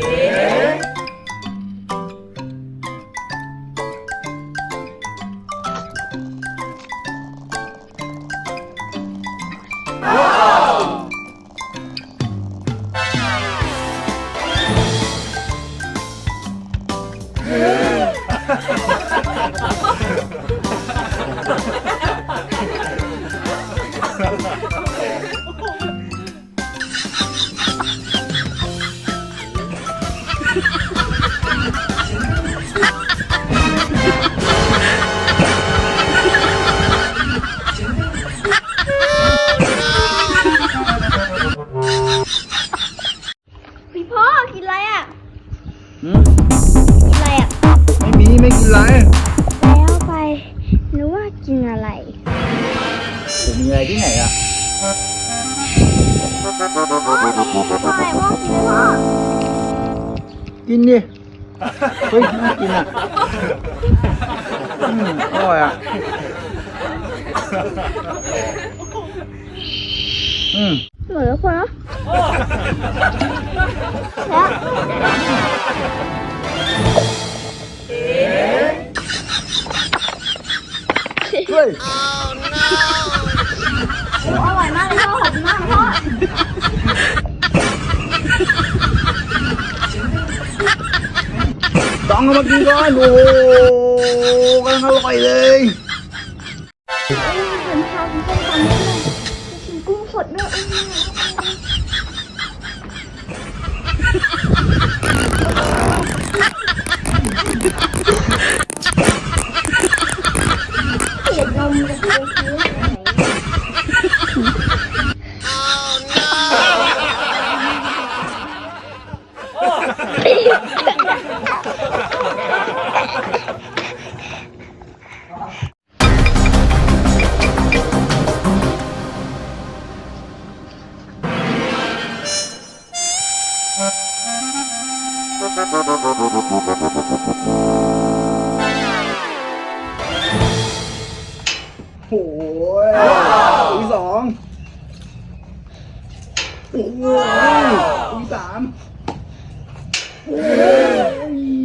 停！啊！嗯，哈哈哈哈。กินอะไรอะหืมกินอะไรอะ ไม่มีไม่กินไรแล้วไปหรือว่ากินอะไร ผมมีอะไรที่ไหนอะพ่อไหนพ่อกินพ่อกินดิเฮ้ยน่ากินอะอืมอร่อยอะอืม เหมือนทุกคนเนาะแล้ว เฮ้ย โอ้อร่อยมากเลยพ่อขอบคุณมากพ่อ ต้องเอามากินก่อนโอ้โหกำลังอร่อยเลย เอ้ยเหมือนทำส้มตำนี่เลยกินกุ้งสดด้วยเ โอ้ยอีกสองโอ้ยอีกสามโอ้ย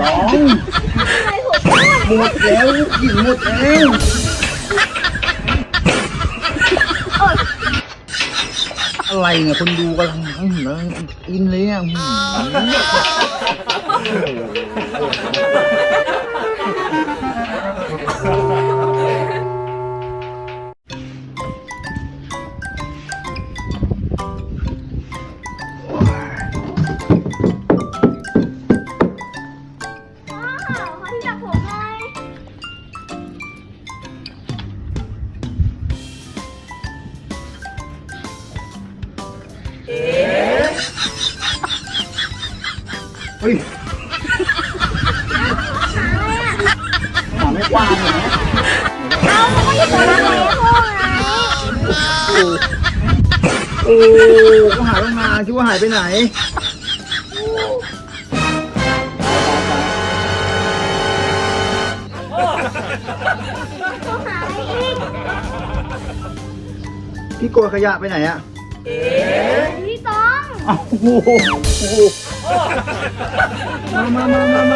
ส หมดแล้วกินหมดแล้วอะไรเนี่ยคนดูกำลังอินเลยอะ ฮ้ยหาอะไรอะหาไม่กว้างเลยนะเอามันก็อยู่ตรงนั้นไงพ่อไงโอ้ก็หาตั้งนานคิดว่าหายไปไหนพ่อหาอะไรอีกพี่โกยขยะไปไหนอะพี่ต้อง อ้าวโอ้โห 哦。妈妈妈妈妈